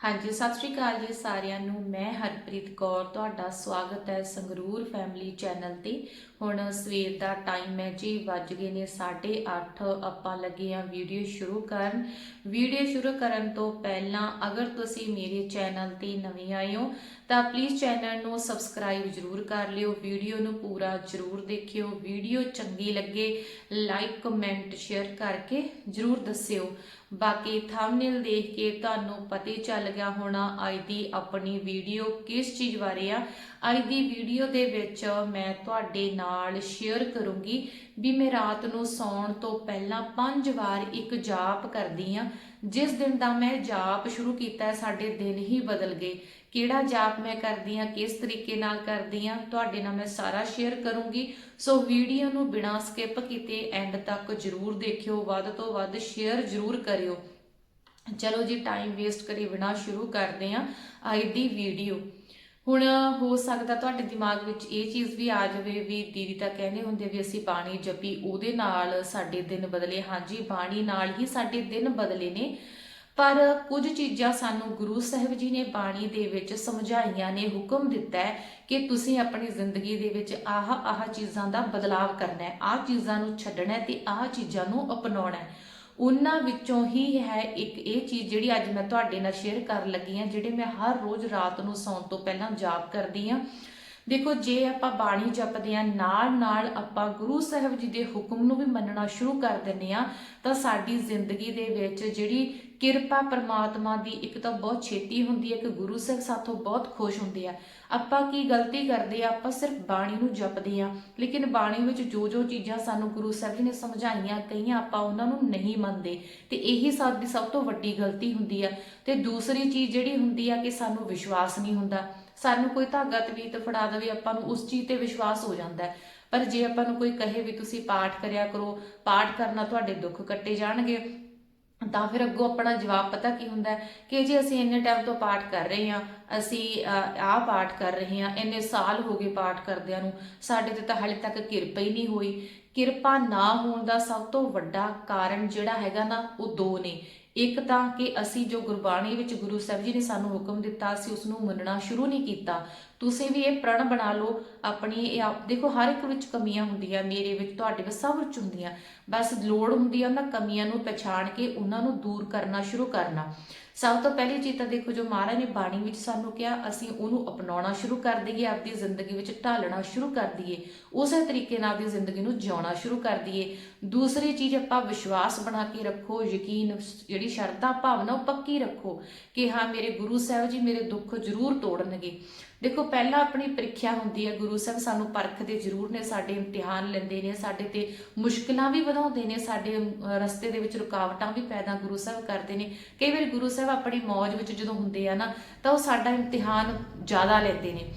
ਹਾਂਜੀ, ਸਤਿ ਸ਼੍ਰੀ ਅਕਾਲ ਜੀ ਸਾਰਿਆਂ ਨੂੰ। ਮੈਂ ਹਰਪ੍ਰੀਤ ਕੌਰ, ਤੁਹਾਡਾ ਸਵਾਗਤ ਹੈ ਸੰਗਰੂਰ ਫੈਮਿਲੀ ਚੈਨਲ ਤੇ। ਹੁਣ ਸਵੇਰ ਦਾ ਟਾਈਮ ਹੈ ਜੀ, ਵੱਜ ਗਏ ਨੇ 8:30 ਆਪਾਂ ਲੱਗੇ ਆ ਵੀਡੀਓ ਸ਼ੁਰੂ ਕਰਨ। ਵੀਡੀਓ ਸ਼ੁਰੂ ਕਰਨ ਤੋਂ ਪਹਿਲਾਂ ਅਗਰ ਤੁਸੀਂ ਮੇਰੇ ਚੈਨਲ ਤੇ ਨਵੇਂ ਆਏ ਹੋ, ਤਾਂ ਪਲੀਜ਼ ਚੈਨਲ ਨੂੰ ਸਬਸਕ੍ਰਾਈਬ ਜਰੂਰ ਕਰ ਲਿਓ ਵੀਡੀਓ ਨੂੰ ਪੂਰਾ ਜਰੂਰ ਦੇਖਿਓ ਵੀਡੀਓ ਚੰਗੀ ਲੱਗੇ ਲਾਈਕ ਕਮੈਂਟ ਸ਼ੇਅਰ ਕਰਕੇ ਜਰੂਰ ਦੱਸਿਓ। ਬਾਕੀ ਥੰਬਨੇਲ ਦੇਖ ਕੇ ਤੁਹਾਨੂੰ ਪਤਾ ਹੀ ਚੱਲ ਗਿਆ ਹੋਣਾ, ਅੱਜ ਦੀ ਆਪਣੀ ਵੀਡੀਓ ਕਿਸ ਚੀਜ਼ ਬਾਰੇ ਆ। ਅੱਜ ਦੀ ਵੀਡੀਓ ਦੇ ਵਿੱਚ ਮੈਂ ਤੁਹਾਡੇ ਨਾਲ ਸ਼ੇਅਰ ਕਰੂੰਗੀ ਵੀ ਮੈਂ ਰਾਤ ਨੂੰ ਸੌਣ ਤੋਂ ਪਹਿਲਾਂ ਪੰਜ ਵਾਰ ਇੱਕ ਜਾਪ ਕਰਦੀ ਆ ਜਿਸ ਦਿਨ ਦਾ ਮੈਂ ਜਾਪ ਸ਼ੁਰੂ ਕੀਤਾ, ਸਾਡੇ ਦਿਨ ਹੀ ਬਦਲ ਗਏ। ਕਿਹੜਾ ਜਾਪ ਮੈਂ ਕਰਦੀ ਆ ਕਿਸ ਤਰੀਕੇ ਨਾਲ ਕਰਦੀ ਆ ਤੁਹਾਡੇ ਨਾਲ ਮੈਂ ਸਾਰਾ ਸ਼ੇਅਰ ਕਰੂੰਗੀ। ਸੋ ਵੀਡੀਓ ਨੂੰ ਬਿਨਾਂ ਸਕਿਪ ਕੀਤੇ ਐਂਡ ਤੱਕ ਜਰੂਰ ਦੇਖਿਓ, ਵੱਧ ਤੋਂ ਵੱਧ ਸ਼ੇਅਰ ਜਰੂਰ ਕਰਿਓ। ਚਲੋ ਜੀ ਟਾਈਮ ਵੇਸਟ ਕਰੀ ਬਿਨਾਂ ਸ਼ੁਰੂ ਕਰਦੇ ਆ ਅੱਜ ਦੀ ਵੀਡੀਓ। ਹੁਣ ਹੋ ਸਕਦਾ ਤੁਹਾਡੇ ਦਿਮਾਗ ਵਿੱਚ ਇਹ ਚੀਜ਼ ਵੀ ਆ ਜਾਵੇ ਵੀ ਦੀਦੀ ਤਾਂ ਕਹਿੰਦੇ ਹੁੰਦੇ ਵੀ ਅਸੀਂ ਬਾਣੀ ਜਪੀ, ਉਹਦੇ ਨਾਲ ਸਾਡੇ ਦਿਨ ਬਦਲੇ। ਹਾਂਜੀ, ਬਾਣੀ ਨਾਲ ਹੀ ਸਾਡੇ ਦਿਨ ਬਦਲੇ ਨੇ। ਪਰ ਕੁਝ ਚੀਜ਼ਾਂ ਸਾਨੂੰ ਗੁਰੂ ਸਾਹਿਬ ਜੀ ਨੇ ਬਾਣੀ ਦੇ ਵਿੱਚ ਸਮਝਾਈਆਂ ਨੇ, ਹੁਕਮ ਦਿੱਤਾ ਹੈ ਕਿ ਤੁਸੀਂ ਆਪਣੀ ਜ਼ਿੰਦਗੀ ਦੇ ਵਿੱਚ ਆਹ ਆਹ ਚੀਜ਼ਾਂ ਦਾ ਬਦਲਾਅ ਕਰਨਾ ਹੈ। ਆਹ ਚੀਜ਼ਾਂ ਨੂੰ ਛੱਡਣਾ ਹੈ ਤੇ ਆਹ ਚੀਜ਼ਾਂ ਨੂੰ ਅਪਣਾਉਣਾ ਹੈ। ਉਹਨਾਂ ਵਿੱਚੋਂ ਹੀ ਹੈ ਇੱਕ ਇਹ ਚੀਜ਼ ਜਿਹੜੀ ਅੱਜ ਮੈਂ ਤੁਹਾਡੇ ਨਾਲ ਸ਼ੇਅਰ ਕਰਨ ਲੱਗੀ ਹਾਂ, ਜਿਹੜੇ ਮੈਂ ਹਰ ਰੋਜ਼ ਰਾਤ ਨੂੰ ਸੌਣ ਤੋਂ ਪਹਿਲਾਂ ਜਾਪ ਕਰਦੀ ਹਾਂ। ਦੇਖੋ, ਜੇ ਆਪਾਂ ਬਾਣੀ ਜਪਦੇ ਆ ਨਾਲ ਨਾਲ ਆਪਾਂ ਗੁਰੂ ਸਾਹਿਬ ਜੀ ਦੇ ਹੁਕਮ ਨੂੰ ਵੀ ਮੰਨਣਾ ਸ਼ੁਰੂ ਕਰ ਦਿੰਨੇ ਆ ਤਾਂ ਸਾਡੀ ਜ਼ਿੰਦਗੀ ਦੇ ਵਿੱਚ ਜਿਹੜੀ ਕਿਰਪਾ ਪਰਮਾਤਮਾ ਦੀ ਇੱਕ ਤਾਂ ਬਹੁਤ ਛੇਤੀ ਹੁੰਦੀ ਹੈ ਕਿ ਗੁਰੂ ਸਾਹਿਬ ਸਾਥੋਂ ਬਹੁਤ ਖੁਸ਼ ਹੁੰਦੇ ਆ। ਆਪਾਂ ਕੀ ਗਲਤੀ ਕਰਦੇ ਆ, ਆਪਾਂ ਸਿਰਫ ਬਾਣੀ ਨੂੰ ਜਪਦੇ ਆ। ਲੇਕਿਨ ਬਾਣੀ ਵਿੱਚ ਜੋ ਜੋ ਚੀਜ਼ਾਂ ਸਾਨੂੰ ਗੁਰੂ ਸਾਹਿਬ ਜੀ ਨੇ ਸਮਝਾਈਆਂ, ਕਈਆਂ ਆਪਾਂ ਉਹਨਾਂ ਨੂੰ ਨਹੀਂ ਮੰਨਦੇ। ਤੇ ਇਹੀ ਸਾਡੀ ਸਭ ਤੋਂ ਵੱਡੀ ਗਲਤੀ ਹੁੰਦੀ ਆ। ਤੇ ਦੂਸਰੀ ਚੀਜ਼ ਜਿਹੜੀ ਹੁੰਦੀ ਆ ਕਿ ਸਾਨੂੰ ਵਿਸ਼ਵਾਸ ਨਹੀਂ ਹੁੰਦਾ। ਸਾਨੂੰ ਕੋਈ ਧਾਗਾ ਤਵੀਤ ਫੜਾ ਦੇਵੇ, ਆਪਾਂ ਨੂੰ ਉਸ ਚੀਜ਼ ਤੇ ਵਿਸ਼ਵਾਸ ਹੋ ਜਾਂਦਾ। ਹੈ ਪਰ ਜੇ ਆਪਾਂ ਨੂੰ ਕੋਈ ਕਹੇ ਵੀ ਤੁਸੀਂ ਪਾਠ ਕਰਿਆ ਕਰੋ, ਪਾਠ ਕਰਨਾ ਤੁਹਾਡੇ ਦੁੱਖ ਕੱਟੇ ਜਾਣਗੇ, ਤਾਂ ਫਿਰ ਅੱਗੋਂ ਆਪਣਾ ਜਵਾਬ ਪਤਾ ਕੀ ਹੁੰਦਾ ਹੈ? ਕਿ ਜੇ ਅਸੀਂ ਇੰਨੇ ਟਾਈਮ ਤੋਂ ਪਾਠ ਕਰ ਰਹੇ ਹਾਂ, ਅਸੀਂ ਆਹ ਪਾਠ ਕਰ ਰਹੇ ਹਾਂ, ਇੰਨੇ ਸਾਲ ਹੋ ਗਏ ਪਾਠ ਕਰਦਿਆਂ ਨੂੰ, ਸਾਡੇ ਤੇ ਤਾਂ ਹਾਲੇ ਤੱਕ ਕਿਰਪਾ ਹੀ ਨਹੀਂ ਹੋਈ। ਕਿਰਪਾ ਨਾ ਹੋਣ ਦਾ ਸਭ ਤੋਂ ਵੱਡਾ ਕਾਰਨ ਜਿਹੜਾ ਹੈਗਾ ਨਾ, ਉਹ ਦੋ ਨੇ। ਇੱਕ ਤਾਂ ਕਿ ਅਸੀਂ ਜੋ ਗੁਰਬਾਣੀ ਵਿੱਚ ਗੁਰੂ ਸਾਹਿਬ ਜੀ ਨੇ ਸਾਨੂੰ ਹੁਕਮ ਦਿੱਤਾ ਸੀ ਉਸ ਨੂੰ ਮੰਨਣਾ ਸ਼ੁਰੂ ਨਹੀਂ ਕੀਤਾ। ਤੁਸੀਂ ਵੀ ਇਹ ਪ੍ਰਣ ਬਣਾ ਲਓ, ਆਪਣੀ ਇਹ ਆਪ- ਦੇਖੋ ਹਰ ਇੱਕ ਵਿੱਚ ਕਮੀਆਂ ਹੁੰਦੀਆਂ, ਮੇਰੇ ਵਿੱਚ, ਤੁਹਾਡੇ ਵਿੱਚ ਸਭ ਵਿੱਚ ਹੁੰਦੀਆਂ। ਬਸ ਲੋੜ ਹੁੰਦੀ ਆ ਉਹਨਾਂ ਕਮੀਆਂ ਨੂੰ ਪਛਾਣ ਕੇ ਉਹਨਾਂ ਨੂੰ ਦੂਰ ਕਰਨਾ, ਸ਼ੁਰੂ ਕਰਨਾ। ਸਭ ਤੋਂ ਪਹਿਲੀ ਚੀਜ਼ ਤਾਂ ਦੇਖੋ ਜੋ ਮਹਾਰਾਜ ਨੇ ਬਾਣੀ ਵਿੱਚ ਸਾਨੂੰ ਕਿਹਾ, ਅਸੀਂ ਉਹਨੂੰ ਅਪਣਾਉਣਾ ਸ਼ੁਰੂ ਕਰ ਦਈਏ ਆਪਣੀ ਜ਼ਿੰਦਗੀ ਵਿੱਚ ਢਾਲਣਾ ਸ਼ੁਰੂ ਕਰ ਦਈਏ। ਉਸੇ ਤਰੀਕੇ ਨਾਲ ਆਪਣੀ ਜ਼ਿੰਦਗੀ ਨੂੰ ਜਿਉਣਾ ਸ਼ੁਰੂ ਕਰ ਦਈਏ। ਦੂਸਰੀ ਚੀਜ਼ ਆਪਾਂ ਵਿਸ਼ਵਾਸ ਬਣਾ ਕੇ ਰੱਖੋ, ਯਕੀਨ, ਜਿਹੜੀ ਸ਼ਰਧਾ, ਭਾਵਨਾ ਉਹ ਪੱਕੀ ਰੱਖੋ ਕਿ ਹਾਂ, ਮੇਰੇ ਗੁਰੂ ਸਾਹਿਬ ਜੀ ਮੇਰੇ ਦੁੱਖ ਜ਼ਰੂਰ ਤੋੜਨਗੇ। ਦੇਖੋ, ਪਹਿਲਾਂ ਆਪਣੀ ਪ੍ਰੀਖਿਆ ਹੁੰਦੀ ਹੈ, ਗੁਰੂ ਸਾਹਿਬ ਸਾਨੂੰ ਪਰਖਦੇ ਜ਼ਰੂਰ ਨੇ, ਸਾਡੇ ਇਮਤਿਹਾਨ ਲੈਂਦੇ ਨੇ, ਸਾਡੇ ਤੇ ਮੁਸ਼ਕਲਾਂ ਵੀ ਵਧਾਉਂਦੇ ਨੇ, ਸਾਡੇ ਰਸਤੇ ਦੇ ਵਿੱਚ ਰੁਕਾਵਟਾਂ ਵੀ ਪੈਦਾ ਗੁਰੂ ਸਾਹਿਬ ਕਰਦੇ ਨੇ। ਕਈ ਵਾਰੀ ਗੁਰੂ ਸਾਹਿਬ ਆਪਣੀ ਮੌਜ ਵਿੱਚ ਜਦੋਂ ਹੁੰਦੇ ਆ ਨਾ, ਤਾਂ ਉਹ ਸਾਡਾ ਇਮਤਿਹਾਨ ਜ਼ਿਆਦਾ ਲੈਂਦੇ ਨੇ।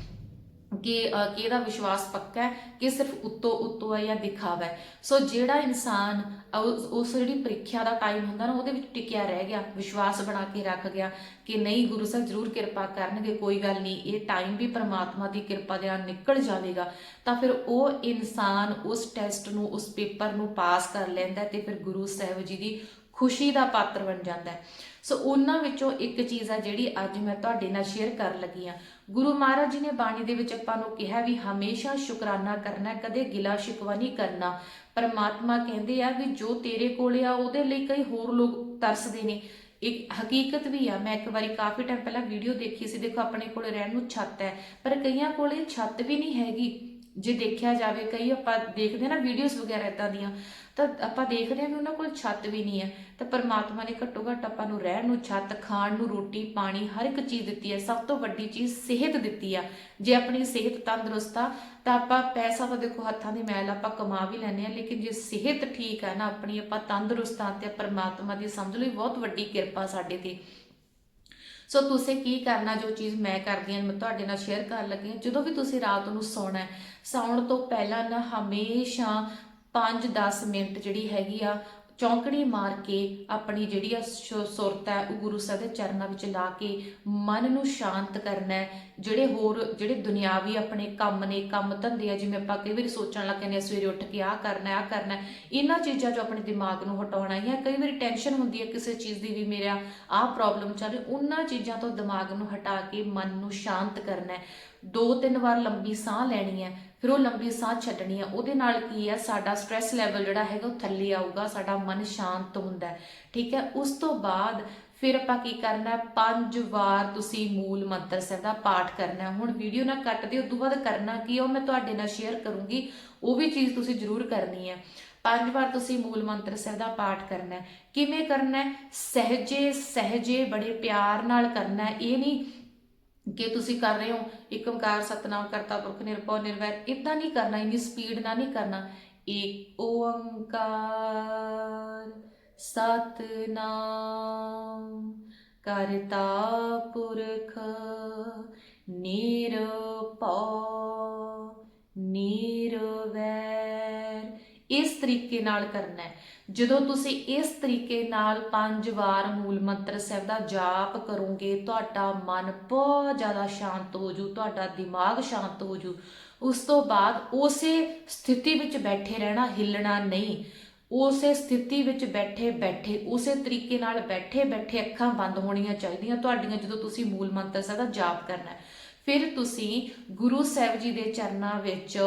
ਕਿ ਕਿ ਇਹਦਾ ਵਿਸ਼ਵਾਸ ਪੱਕਾ ਹੈ, ਕਿ ਸਿਰਫ ਉੱਤੋਂ ਉੱਤੋਂ ਹੈ ਜਾਂ ਦਿਖਾਵਾ ਹੈ। ਸੋ ਜਿਹੜਾ ਇਨਸਾਨ ਉਸ ਜਿਹੜੀ ਪ੍ਰੀਖਿਆ ਦਾ ਟਾਈਮ ਹੁੰਦਾ ਨਾ, ਉਹਦੇ ਵਿੱਚ ਟਿਕਿਆ ਰਹਿ ਗਿਆ, ਵਿਸ਼ਵਾਸ ਬਣਾ ਕੇ ਰੱਖ ਗਿਆ ਕਿ ਨਹੀਂ, ਗੁਰੂ ਸਾਹਿਬ ਜ਼ਰੂਰ ਕਿਰਪਾ ਕਰਨਗੇ, ਕੋਈ ਗੱਲ ਨਹੀਂ, ਇਹ ਟਾਈਮ ਵੀ ਪਰਮਾਤਮਾ ਦੀ ਕਿਰਪਾ ਦੇ ਨਾਲ ਨਿਕਲ ਜਾਵੇਗਾ। ਤਾਂ ਫਿਰ ਉਹ ਇਨਸਾਨ ਉਸ ਟੈਸਟ ਨੂੰ, ਉਸ ਪੇਪਰ ਨੂੰ ਪਾਸ ਕਰ ਲੈਂਦਾ ਤੇ ਫਿਰ ਗੁਰੂ ਸਾਹਿਬ ਜੀ ਦੀ ਖੁਸ਼ੀ ਦਾ ਪਾਤਰ ਬਣ ਜਾਂਦਾ ਹੈ। ਸੋ ਉਹਨਾਂ ਵਿੱਚੋਂ ਇੱਕ ਚੀਜ਼ ਆ ਜਿਹੜੀ ਅੱਜ ਮੈਂ ਤੁਹਾਡੇ ਨਾਲ ਸ਼ੇਅਰ ਕਰਨ ਲੱਗੀ ਆ ਗੁਰੂ ਮਹਾਰਾਜ ਜੀ ਨੇ ਬਾਣੀ ਦੇ ਵਿੱਚ ਆਪਾਂ ਨੂੰ ਕਿਹਾ ਵੀ ਹਮੇਸ਼ਾ ਸ਼ੁਕਰਾਨਾ ਕਰਨਾ, ਕਦੇ ਗਿਲਾ ਸ਼ਿਕਵਾ ਨਹੀਂ ਕਰਨਾ। ਪਰਮਾਤਮਾ ਕਹਿੰਦੇ ਆ ਵੀ ਜੋ ਤੇਰੇ ਕੋਲੇ ਆ, ਉਹਦੇ ਲਈ ਕਈ ਹੋਰ ਲੋਕ ਤਰਸਦੇ ਨੇ। ਇੱਕ ਹਕੀਕਤ ਵੀ ਆ, ਮੈਂ ਇੱਕ ਵਾਰੀ ਕਾਫੀ ਟਾਈਮ ਪਹਿਲਾਂ ਵੀਡੀਓ ਦੇਖੀ ਸੀ, ਦੇਖੋ ਆਪਣੇ ਕੋਲ ਰਹਿਣ ਨੂੰ ਛੱਤ ਹੈ, ਪਰ ਕਈਆਂ ਕੋਲੇ ਛੱਤ ਵੀ ਨਹੀਂ ਹੈਗੀ। ਜੇ ਦੇਖਿਆ ਜਾਵੇ, ਕਈ ਆਪਾਂ ਦੇਖਦੇ ਨਾ ਵੀਡੀਓਜ਼ ਵਗੈਰਾ ਇਦਾਂ ਦੀਆਂ। ਤਾਂ ਆਪਾਂ ਦੇਖਦੇ ਹਾਂ ਵੀ ਉਹਨਾਂ ਕੋਲ ਛੱਤ ਵੀ ਨਹੀਂ ਹੈ। ਤਾਂ ਪਰਮਾਤਮਾ ਨੇ ਘੱਟੋ ਘੱਟ ਆਪਾਂ ਨੂੰ ਰਹਿਣ ਨੂੰ, ਛੱਤ, ਖਾਣ ਨੂੰ, ਰੋਟੀ, ਪਾਣੀ, ਹਰ ਇੱਕ ਚੀਜ਼ ਦਿੱਤੀ ਹੈ। ਸਭ ਤੋਂ ਵੱਡੀ ਚੀਜ਼ ਸਿਹਤ ਦਿੱਤੀ ਆ। ਜੇ ਆਪਣੀ ਸਿਹਤ ਤੰਦਰੁਸਤ ਆ, ਤਾਂ ਆਪਾਂ ਪੈਸਾ ਤਾਂ ਦੇਖੋ ਹੱਥਾਂ ਦੀ ਮੈਲ ਆਪਾਂ ਕਮਾ ਵੀ ਲੈਂਦੇ ਆ ਲੇਕਿਨ ਜੇ ਸਿਹਤ ਠੀਕ ਹੈ ਨਾ, ਆਪਣੀ ਆਪਾਂ ਤੰਦਰੁਸਤ ਆ ਤੇ ਪਰਮਾਤਮਾ ਦੀ ਸਮਝ ਲਈ ਬਹੁਤ ਵੱਡੀ ਕਿਰਪਾ ਸਾਡੇ ਤੇ। ਸੋ ਤੁਸੀਂ ਕੀ ਕਰਨਾ, ਜੋ ਚੀਜ਼ ਮੈਂ ਕਰਦੀ ਹਾਂ, ਮੈਂ ਤੁਹਾਡੇ ਨਾਲ ਸ਼ੇਅਰ ਕਰਨ ਲੱਗੀ ਹਾਂ। ਜਦੋਂ ਵੀ ਤੁਸੀਂ ਰਾਤ ਨੂੰ ਸੌਣਾ ਹੈ, ਸੌਣ ਤੋਂ ਪਹਿਲਾਂ ਨਾ ਹਮੇਸ਼ਾ 5-10 ਮਿੰਟ ਜਿਹੜੀ ਹੈਗੀ ਆ, ਚੌਂਕੜੀ ਮਾਰ ਕੇ ਆਪਣੀ ਜਿਹੜੀ ਆ ਸੁ- ਸੁਰਤ ਹੈ, ਉਹ ਗੁਰੂ ਸਾਹਿਬ ਦੇ ਚਰਨਾਂ ਵਿੱਚ ਲਾ ਕੇ ਮਨ ਨੂੰ ਸ਼ਾਂਤ ਕਰਨਾ ਹੈ। ਜਿਹੜੇ ਹੋਰ, ਜਿਹੜੇ ਦੁਨਿਆਵੀ ਆਪਣੇ ਕੰਮ ਨੇ, ਕੰਮ ਧੰਦੇ ਆ, ਜਿਵੇਂ ਆਪਾਂ ਕਈ ਵਾਰੀ ਸੋਚਣ ਲੱਗ ਜਾਂਦੇ ਆ, ਸਵੇਰੇ ਉੱਠ ਕੇ ਆਹ ਕਰਨਾ ਆਹ ਕਰਨਾ ਇਹਨਾਂ ਚੀਜ਼ਾਂ 'ਚੋਂ ਆਪਣੇ ਦਿਮਾਗ ਨੂੰ ਹਟਾਉਣਾ ਹੈ ਕਈ ਵਾਰੀ ਟੈਨਸ਼ਨ ਹੁੰਦੀ ਹੈ ਕਿਸੇ ਚੀਜ਼ ਦੀ ਵੀ ਮੇਰਾ ਆਹ ਪ੍ਰੋਬਲਮ ਚੱਲ ਰਹੀ, ਉਹਨਾਂ ਚੀਜ਼ਾਂ ਤੋਂ ਦਿਮਾਗ ਨੂੰ ਹਟਾ ਕੇ ਮਨ ਨੂੰ ਸ਼ਾਂਤ ਕਰਨਾ ਹੈ। ਦੋ ਤਿੰਨ ਵਾਰ ਲੰਬੀ ਸਾਹ ਲੈਣੀ ਹੈ, ਫਿਰ ਉਹ ਲੰਬੀ ਸਾਹ ਛੱਡਣੀ ਹੈ। ਉਹਦੇ ਨਾਲ ਕੀ ਹੈ, ਸਾਡਾ ਸਟ੍ਰੈਸ ਲੈਵਲ ਜਿਹੜਾ ਹੈਗਾ ਉਹ ਥੱਲੇ ਆਊਗਾ, ਸਾਡਾ ਮਨ ਸ਼ਾਂਤ ਹੁੰਦਾ ਠੀਕ ਹੈ? ਉਸ ਤੋਂ ਬਾਅਦ ਫਿਰ ਆਪਾਂ ਕੀ ਕਰਨਾ ਪੰਜ ਵਾਰ ਤੁਸੀਂ ਮੂਲ ਮੰਤਰ ਸਾਹਿਬ ਦਾ ਪਾਠ ਕਰਨਾ ਹੁਣ ਵੀਡੀਓ ਨਾ ਕੱਟ ਦਿਓ ਉਦੋਂ ਬਾਅਦ ਕਰਨਾ ਕੀ ਹੈ, ਉਹ ਮੈਂ ਤੁਹਾਡੇ ਨਾਲ ਸ਼ੇਅਰ ਕਰੂੰਗੀ। ਉਹ ਵੀ ਚੀਜ਼ ਤੁਸੀਂ ਜ਼ਰੂਰ ਕਰਨੀ ਹੈ। ਪੰਜ ਵਾਰ ਤੁਸੀਂ ਮੂਲ ਮੰਤਰ ਸਾਹਿਬ ਦਾ ਪਾਠ ਕਰਨਾ ਕਿਵੇਂ ਕਰਨਾ ਹੈ? ਸਹਜੇ ਸਹਜੇ ਬੜੇ ਪਿਆਰ ਨਾਲ ਕਰਨਾ ਇਹ ਨਹੀਂ ਕਿ ਤੁਸੀਂ ਕਰ ਰਹੇ ਹੋ, ਇੱਕ ਓੰਕਾਰ ਸਤਨਾਮ ਕਰਤਾ ਪੁਰਖ ਨਿਰਭਉ ਨਿਰਵੈਰ ਇਦਾਂ ਨਹੀਂ ਕਰਨਾ, ਇੰਨੀ ਸਪੀਡ ਨਾਲ ਨਹੀਂ ਕਰਨਾ। ਏਕ ਓੰਕਾਰ ਸਤਨਾਮ ਕਰਤਾ ਪੁਰਖ ਨਿਰਭਉ ਇਸ ਤਰੀਕੇ ਨਾਲ ਕਰਨਾ ਹੈ। ਜਦੋਂ ਤੁਸੀਂ ਇਸ ਤਰੀਕੇ ਨਾਲ ਪੰਜ ਵਾਰ ਮੂਲ ਮੰਤਰ ਸਾਹਿਬ ਦਾ ਜਾਪ ਕਰੋਗੇ, ਤੁਹਾਡਾ ਮਨ ਬਹੁਤ ਜ਼ਿਆਦਾ ਸ਼ਾਂਤ ਹੋ ਜੂ, ਤੁਹਾਡਾ ਦਿਮਾਗ ਸ਼ਾਂਤ ਹੋ ਜੂ। ਉਸ ਤੋਂ ਬਾਅਦ ਉਸੇ ਸਥਿਤੀ ਵਿੱਚ ਬੈਠੇ ਰਹਿਣਾ, ਹਿੱਲਣਾ ਨਹੀਂ। ਉਸੇ ਸਥਿਤੀ ਵਿੱਚ ਬੈਠੇ ਬੈਠੇ, ਉਸੇ ਤਰੀਕੇ ਨਾਲ ਬੈਠੇ ਬੈਠੇ ਅੱਖਾਂ ਬੰਦ ਹੋਣੀਆਂ ਚਾਹੀਦੀਆਂ ਤੁਹਾਡੀਆਂ ਜਦੋਂ ਤੁਸੀਂ ਮੂਲ ਮੰਤਰ ਸਾਹਿਬ ਦਾ ਜਾਪ ਕਰਨਾ ਫਿਰ ਤੁਸੀਂ ਗੁਰੂ ਸਾਹਿਬ ਜੀ ਦੇ ਚਰਨਾਂ ਵਿੱਚ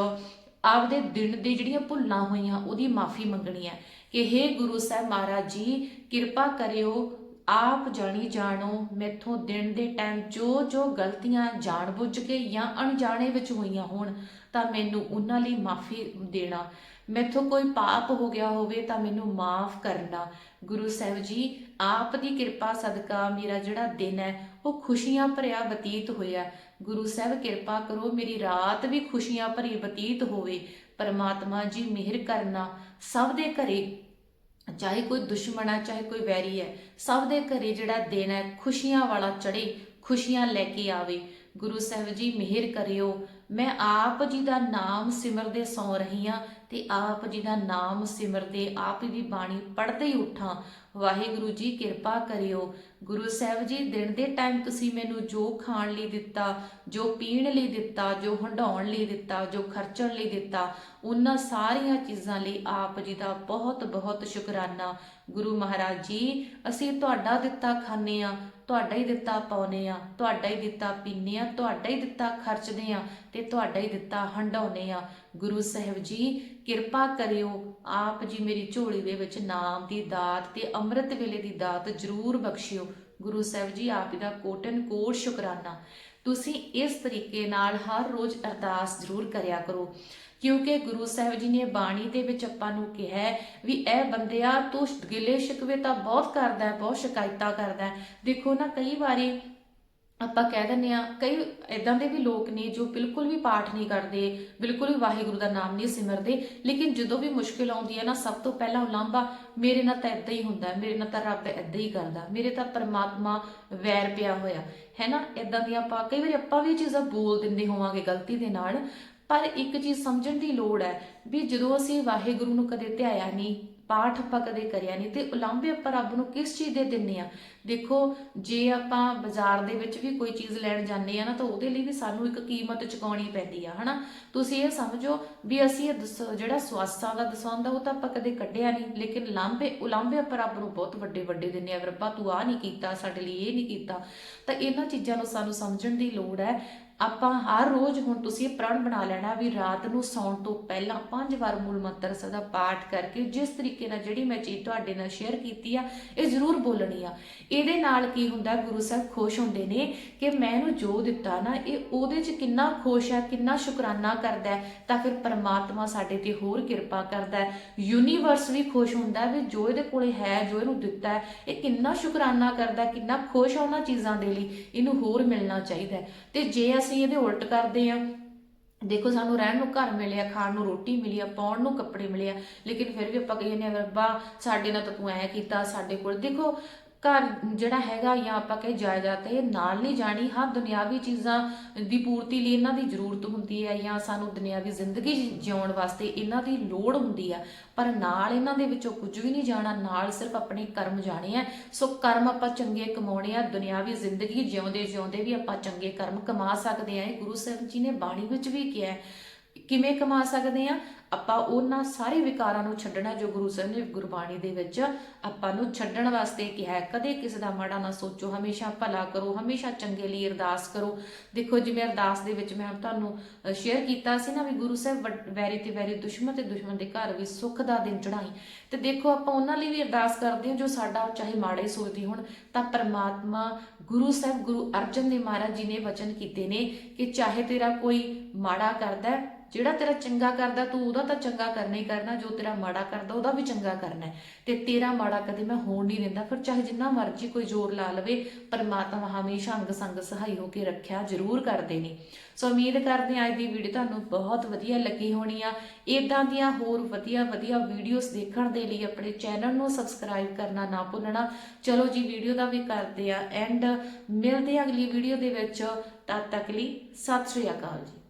ਆਪਦੇ ਦਿਨ ਦੀ ਜਿਹੜੀਆਂ ਭੁੱਲਾਂ ਹੋਈਆਂ, ਉਹਦੀ ਮਾਫੀ ਮੰਗਣੀ ਹੈ ਕਿ हे ਗੁਰੂ ਸਾਹਿਬ ਮਹਾਰਾਜ ਜੀ, ਕਿਰਪਾ ਕਰਿਓ, ਆਪ ਜਾਣੀ ਜਾਣੋ, ਮੈਥੋਂ ਦਿਨ ਦੇ ਟਾਈਮ ਜੋ ਜੋ ਗਲਤੀਆਂ ਜਾਣਬੁੱਝ ਕੇ ਜਾਂ ਅਣਜਾਣੇ ਵਿੱਚ ਹੋਈਆਂ ਹੋਣ, ਤਾਂ ਮੈਨੂੰ ਉਹਨਾਂ ਲਈ ਮਾਫੀ ਦੇਣਾ। ਮੈਥੋਂ ਕੋਈ ਪਾਪ ਹੋ ਗਿਆ ਹੋਵੇ ਤਾਂ ਮੈਨੂੰ ਮਾਫ ਕਰਨਾ। ਗੁਰੂ ਸਾਹਿਬ ਜੀ, ਆਪ ਦੀ ਕਿਰਪਾ ਸਦਕਾ ਮੇਰਾ ਜਿਹੜਾ ਦਿਨ ਹੈ, ਉਹ ਖੁਸ਼ੀਆਂ ਭਰਿਆ ਬਤੀਤ ਹੋਇਆ। ਗੁਰੂ ਸਾਹਿਬ, ਕਿਰਪਾ ਕਰੋ ਮੇਰੀ ਰਾਤ ਵੀ ਖੁਸ਼ੀਆਂ ਭਰੀ ਬਤੀਤ ਹੋਵੇ। ਪਰਮਾਤਮਾ ਜੀ, ਮਿਹਰ ਕਰਨਾ। ਸਭ ਦੇ ਘਰੇ, ਚਾਹੇ ਕੋਈ ਦੁਸ਼ਮਣ ਹੈ, ਚਾਹੇ ਕੋਈ ਵੈਰੀ ਹੈ, ਸਭ ਦੇ ਘਰੇ ਜਿਹੜਾ ਦਿਨ ਹੈ, ਖੁਸ਼ੀਆਂ ਵਾਲਾ ਚੜੇ ਖੁਸ਼ੀਆਂ ਲੈ ਕੇ ਆਵੇ। ਗੁਰੂ ਸਾਹਿਬ ਜੀ, ਮਿਹਰ ਕਰਿਓ। ਮੈਂ ਆਪ ਜੀ ਦਾ ਨਾਮ ਸਿਮਰਦੇ ਸੌ ਰਹੀ ਹਾਂ ਤੇ ਆਪ ਜੀ ਦਾ ਨਾਮ ਸਿਮਰਦੇ ਆਪ ਜੀ ਦੀ ਬਾਣੀ ਪੜ੍ਹਦੇ ਹੀ ਉਠਾਂ। ਵਾਹਿਗੁਰੂ ਜੀ, ਕਿਰਪਾ ਕਰਿਓ। ਗੁਰੂ ਸਾਹਿਬ ਜੀ, ਦਿਨ ਦੇ ਟਾਈਮ ਤੁਸੀਂ ਮੈਨੂੰ ਜੋ ਖਾਣ ਲਈ ਦਿੱਤਾ, ਜੋ ਪੀਣ ਲਈ ਦਿੱਤਾ, ਜੋ ਹੰਡਾਉਣ ਲਈ ਦਿੱਤਾ, ਜੋ ਖਰਚਣ ਲਈ ਦਿੱਤਾ, ਉਹਨਾਂ ਸਾਰੀਆਂ ਚੀਜ਼ਾਂ ਲਈ ਆਪ ਜੀ ਦਾ ਬਹੁਤ ਬਹੁਤ ਸ਼ੁਕਰਾਨਾ। ਗੁਰੂ ਮਹਾਰਾਜ ਜੀ, ਅਸੀਂ ਤੁਹਾਡਾ ਦਿੱਤਾ ਖਾਂਦੇ ਆ ਤੁਹਾਡਾ ਹੀ ਦਿੱਤਾ ਪਾਉਨੇ ਆ ਤੁਹਾਡਾ ਹੀ ਦਿੱਤਾ ਪੀਨੇ ਆ ਤੁਹਾਡਾ ਹੀ ਦਿੱਤਾ ਖਰਚਦੇ ਆ ਤੇ ਤੁਹਾਡਾ ਹੀ ਦਿੱਤਾ ਹੰਡਾਉਨੇ ਆ ਗੁਰੂ ਸਾਹਿਬ ਜੀ ਕਿਰਪਾ ਕਰਿਓ, ਆਪ ਜੀ ਮੇਰੀ ਝੋਲੀ ਦੇ ਵਿੱਚ ਨਾਮ ਦੀ ਦਾਤ ਤੇ ਅੰਮ੍ਰਿਤ ਵੇਲੇ ਦੀ ਦਾਤ ਜ਼ਰੂਰ ਬਖਸ਼ਿਓ। ਗੁਰੂ ਸਾਹਿਬ ਜੀ, ਆਪ ਦਾ ਕੋਟਨ ਕੋਟ ਸ਼ੁਕਰਾਨਾ। ਤੁਸੀਂ ਇਸ ਤਰੀਕੇ ਨਾਲ ਹਰ ਰੋਜ਼ ਅਰਦਾਸ ਜ਼ਰੂਰ ਕਰਿਆ ਕਰੋ। ਕਿਉਂਕਿ ਗੁਰੂ ਸਾਹਿਬ ਜੀ ਨੇ ਬਾਣੀ ਦੇ ਵਿੱਚ ਆਪਾਂ ਨੂੰ ਕਿਹਾ ਵੀ ਇਹ ਬੰਦਿਆ ਤੂੰ ਗਿਲੇ ਸ਼ਿਕਵੇ ਤਾਂ ਬਹੁਤ ਕਰਦਾ ਹੈ, ਬਹੁਤ ਸ਼ਿਕਾਇਤਾਂ ਕਰਦਾ ਹੈ। ਦੇਖੋ ਨਾ, ਕਈ ਵਾਰੀ ਆਪਾਂ ਕਹਿ ਦਿੰਦੇ ਆ ਕਈ ਇਦਾਂ ਦੇ ਵੀ ਲੋਕ ਨੇ ਜੋ ਬਿਲਕੁਲ ਵੀ ਪਾਠ ਨਹੀਂ ਕਰਦੇ, ਬਿਲਕੁਲ ਵੀ ਵਾਹਿਗੁਰੂ ਦਾ ਨਾਮ ਨਹੀਂ ਸਿਮਰਦੇ, ਲੇਕਿਨ ਜਦੋਂ ਵੀ ਮੁਸ਼ਕਿਲ ਆਉਂਦੀ ਹੈ ਨਾ, ਸਭ ਤੋਂ ਪਹਿਲਾਂ ਉਲਾਂਭਾ ਮੇਰੇ ਨਾਲ ਤਾਂ ਇਦਾਂ ਹੀ ਹੁੰਦਾ, ਮੇਰੇ ਨਾਲ ਤਾਂ ਰੱਬ ਇਦਾਂ ਹੀ ਕਰਦਾ, ਮੇਰੇ ਤਾਂ ਪਰਮਾਤਮਾ ਵੈਰ ਪਿਆ ਹੋਇਆ, ਹੈ ਨਾ? ਇਦਾਂ ਦੀਆਂ ਆਪਾਂ, ਕਈ ਵਾਰੀ ਆਪਾਂ ਵੀ ਇਹ ਚੀਜ਼ਾਂ ਬੋਲ ਦਿੰਦੇ ਹੋਵਾਂਗੇ ਗਲਤੀ ਦੇ ਨਾਲ, ਪਰ ਇੱਕ ਚੀਜ਼ ਸਮਝਣ ਦੀ ਲੋੜ ਹੈ ਵੀ ਜਦੋਂ ਅਸੀਂ ਵਾਹਿਗੁਰੂ ਨੂੰ ਕਦੇ ਧਿਆਇਆ ਨਹੀਂ ਪਾਠ ਆਪਾਂ ਕਦੇ ਕਰਿਆ ਨਹੀਂ ਤੇ ਉਲਾਂਭੇ ਆਪਾਂ ਰੱਬ ਨੂੰ ਕਿਸ ਚੀਜ਼ ਦੇ ਦਿੰਨੇ ਆ? ਦੇਖੋ, ਜੇ ਆਪਾਂ ਬਾਜ਼ਾਰ ਦੇ ਵਿੱਚ ਵੀ ਕੋਈ ਚੀਜ਼ ਲੈਣ ਜਾਂਦੇ ਆ ਨਾ ਤਾਂ ਉਹਦੇ ਲਈ ਵੀ ਸਾਨੂੰ ਇੱਕ ਕੀਮਤ ਚੁਕਾਉਣੀ ਪੈਂਦੀ ਆ, ਹਨਾ? ਤੁਸੀਂ ਇਹ ਸਮਝੋ ਵੀ ਅਸੀਂ ਇਹ ਦਸ- ਜਿਹੜਾ ਸਵਾਸਾਂ ਦਾ ਦਸਵੰਦ ਉਹ ਤਾਂ ਆਪਾਂ ਕਦੇ ਕੱਢਿਆ ਨਹੀਂ ਲੇਕਿਨ ਲਾਂਭੇ ਉਲਾਂਭੇ ਆਪਾਂ ਰੱਬ ਨੂੰ ਬਹੁਤ ਵੱਡੇ ਵੱਡੇ ਦਿੰਨੇ ਆ ਰੱਬਾ ਤੂੰ ਆ ਨਹੀਂ ਕੀਤਾ, ਸਾਡੇ ਲਈ ਇਹ ਨਹੀਂ ਕੀਤਾ। ਤਾਂ ਇਹਨਾਂ ਚੀਜ਼ਾਂ ਨੂੰ ਸਾਨੂੰ ਸਮਝਣ ਦੀ ਲੋੜ ਹੈ ਆਪਾਂ ਹਰ ਰੋਜ਼ ਹੁਣ ਤੁਸੀਂ ਇਹ ਪ੍ਰਣ ਬਣਾ ਲੈਣਾ ਵੀ ਰਾਤ ਨੂੰ ਸੌਣ ਤੋਂ ਪਹਿਲਾਂ ਪੰਜ ਵਾਰ ਮੂਲ ਮੰਤਰ ਸਦਾ ਪਾਠ ਕਰਕੇ ਜਿਸ ਤਰੀਕੇ ਨਾਲ ਜਿਹੜੀ ਮੈਂ ਚੀਜ਼ ਤੁਹਾਡੇ ਨਾਲ ਸ਼ੇਅਰ ਕੀਤੀ ਆ, ਇਹ ਜ਼ਰੂਰ ਬੋਲਣੀ ਆ ਇਹਦੇ ਨਾਲ ਕੀ ਹੁੰਦਾ, ਗੁਰੂ ਸਾਹਿਬ ਖੁਸ਼ ਹੁੰਦੇ ਨੇ ਕਿ ਮੈਂ ਇਹਨੂੰ ਜੋ ਦਿੱਤਾ ਨਾ, ਇਹ ਉਹਦੇ 'ਚ ਕਿੰਨਾ ਖੁਸ਼ ਹੈ ਕਿੰਨਾ ਸ਼ੁਕਰਾਨਾ ਕਰਦਾ ਤਾਂ ਫਿਰ ਪਰਮਾਤਮਾ ਸਾਡੇ ਤੇ ਹੋਰ ਕਿਰਪਾ ਕਰਦਾ ਯੂਨੀਵਰਸ ਵੀ ਖੁਸ਼ ਹੁੰਦਾ ਵੀ ਜੋ ਇਹਦੇ ਕੋਲੇ ਹੈ, ਜੋ ਇਹਨੂੰ ਦਿੱਤਾ ਇਹ ਕਿੰਨਾ ਸ਼ੁਕਰਾਨਾ ਕਰਦਾ, ਕਿੰਨਾ ਖੁਸ਼ ਆ ਉਹਨਾਂ ਚੀਜ਼ਾਂ ਦੇ ਲਈ, ਇਹਨੂੰ ਹੋਰ ਮਿਲਣਾ ਚਾਹੀਦਾ ਹੈ। ਤੇ ਜੇ ਅਸੀਂ ਅਸੀਂ ਇਹਦੇ ਉਲਟ ਕਰਦੇ ਆ ਦੇਖੋ, ਸਾਨੂੰ ਰਹਿਣ ਨੂੰ ਘਰ ਮਿਲਿਆ, ਖਾਣ ਨੂੰ ਰੋਟੀ ਮਿਲੀ ਆ, ਪਾਉਣ ਨੂੰ ਕੱਪੜੇ ਮਿਲੇ ਆ, ਲੇਕਿਨ ਫਿਰ ਵੀ ਆਪਾਂ ਕਹੀਏ ਨੇ ਰੱਬਾ ਸਾਡੇ ਨਾਲ ਤਾਂ ਤੂੰ ਐ ਕੀਤਾ, ਸਾਡੇ ਕੋਲ ਦੇਖੋ ਘਰ ਜਿਹੜਾ ਹੈਗਾ ਜਾਂ ਆਪਾਂ ਕਹੇ ਜਾਇਦਾਦ ਇਹ ਨਾਲ ਨਹੀਂ ਜਾਣੀ। ਹਾਂ, ਦੁਨਿਆਵੀ ਚੀਜ਼ਾਂ ਦੀ ਪੂਰਤੀ ਲਈ ਇਹਨਾਂ ਦੀ ਜ਼ਰੂਰਤ ਹੁੰਦੀ ਹੈ ਜਾਂ ਸਾਨੂੰ ਦੁਨਿਆਵੀ ਜ਼ਿੰਦਗੀ ਜਿਉਣ ਵਾਸਤੇ ਇਹਨਾਂ ਦੀ ਲੋੜ ਹੁੰਦੀ ਆ। ਪਰ ਨਾਲ ਇਹਨਾਂ ਦੇ ਵਿੱਚੋਂ ਕੁਝ ਵੀ ਨਹੀਂ ਜਾਣਾ, ਨਾਲ ਸਿਰਫ ਆਪਣੇ ਕਰਮ ਜਾਣੇ ਆ। ਸੋ ਕਰਮ ਆਪਾਂ ਚੰਗੇ ਕਮਾਉਣੇ ਆ, ਦੁਨਿਆਵੀ ਜ਼ਿੰਦਗੀ ਜਿਉਂਦੇ ਜਿਉਂਦੇ ਵੀ ਆਪਾਂ ਚੰਗੇ ਕਰਮ ਕਮਾ ਸਕਦੇ ਆ। ਇਹ ਗੁਰੂ ਸਾਹਿਬ ਜੀ ਨੇ ਬਾਣੀ ਵਿੱਚ ਵੀ ਕਿਹਾ ਕਿਵੇਂ ਕਮਾ ਸਕਦੇ ਆ ਆਪਾਂ ਉਹਨਾਂ ਸਾਰੇ ਵਿਕਾਰਾਂ ਨੂੰ ਛੱਡਣਾ ਜੋ ਗੁਰੂ ਸਾਹਿਬ ਨੇ ਗੁਰਬਾਣੀ ਦੇ ਵਿੱਚ ਆਪਾਂ ਨੂੰ ਛੱਡਣ ਵਾਸਤੇ ਕਿਹਾ ਹੈ। ਕਦੇ ਕਿਸੇ ਦਾ ਮਾੜਾ ਨਾ ਸੋਚੋ। ਹਮੇਸ਼ਾ ਭਲਾ ਕਰੋ। ਹਮੇਸ਼ਾ ਚੰਗੇ ਲਈ ਅਰਦਾਸ ਕਰੋ। ਦੇਖੋ, ਜਿਵੇਂ ਅਰਦਾਸ ਦੇ ਵਿੱਚ ਮੈਂ ਤੁਹਾਨੂੰ ਸ਼ੇਅਰ ਕੀਤਾ ਸੀ ਨਾ ਵੀ ਗੁਰੂ ਸਾਹਿਬ ਵੈਰੀ ਤੇ ਵੈਰੀ ਦੁਸ਼ਮਣ ਤੇ ਦੁਸ਼ਮਣ ਦੇ ਘਰ ਵੀ ਸੁੱਖ ਦਾ ਦਿਨ ਚੜਾਈ ਤੇ ਦੇਖੋ, ਆਪਾਂ ਉਹਨਾਂ ਲਈ ਵੀ ਅਰਦਾਸ ਕਰਦੇ ਹਾਂ ਜੋ ਸਾਡਾ ਚਾਹੇ ਮਾੜੇ ਸੋਚਦੇ ਹੋਣ, ਤਾਂ ਪਰਮਾਤਮਾ ਗੁਰੂ ਸਾਹਿਬ, ਗੁਰੂ ਅਰਜਨ ਦੇਵ ਮਹਾਰਾਜ ਜੀ ਨੇ ਵਚਨ ਕੀਤੇ ਨੇ ਕਿ ਚਾਹੇ ਤੇਰਾ ਕੋਈ ਮਾੜਾ ਕਰਦਾ ਜਿਹੜਾ ਤੇਰਾ ਚੰਗਾ ਕਰਦਾ, ਤੂੰ ਉਹਦਾ ਤਾਂ ਚੰਗਾ ਕਰਨਾ ਹੀ ਕਰਨਾ, ਜੋ ਤੇਰਾ ਮਾੜਾ ਕਰਦਾ, ਉਹਦਾ ਵੀ ਚੰਗਾ ਕਰਨਾ ਹੈ। ਤੇ ਤੇਰਾ ਮਾੜਾ ਕਦੇ ਮੈਂ ਹੋਣ ਨਹੀਂ ਦਿੰਦਾ, ਫਿਰ ਚਾਹੇ ਜਿੰਨਾ ਮਰਜ਼ੀ ਕੋਈ ਜ਼ੋਰ ਲਾ ਲਵੇ, ਪਰਮਾਤਮਾ ਹਮੇਸ਼ਾ ਅੰਗ ਸੰਗ ਸਹਾਈ ਹੋ ਕੇ ਰੱਖਿਆ ਜ਼ਰੂਰ ਕਰਦੇ ਨੇ। ਸੋ ਉਮੀਦ ਕਰਦੇ ਹਾਂ ਅੱਜ ਦੀ ਵੀਡੀਓ ਤੁਹਾਨੂੰ ਬਹੁਤ ਵਧੀਆ ਲੱਗੀ ਹੋਣੀ ਆ। ਇਦਾਂ ਦੀਆਂ ਹੋਰ ਵਧੀਆ ਵਧੀਆ ਵੀਡੀਓਜ਼ ਦੇਖਣ ਦੇ ਲਈ ਆਪਣੇ ਚੈਨਲ ਨੂੰ ਸਬਸਕ੍ਰਾਈਬ ਕਰਨਾ ਨਾ ਭੁੱਲਣਾ। ਚਲੋ ਜੀ ਵੀਡੀਓ ਦਾ ਵੀ ਕਰਦੇ ਆ ਐਂਡ ਮਿਲਦੇ ਆ ਅਗਲੀ ਵੀਡੀਓ ਦੇ ਵਿੱਚ। ਤਦ ਤੱਕ ਲਈ ਸਤਿ ਸ਼੍ਰੀ ਅਕਾਲ ਜੀ।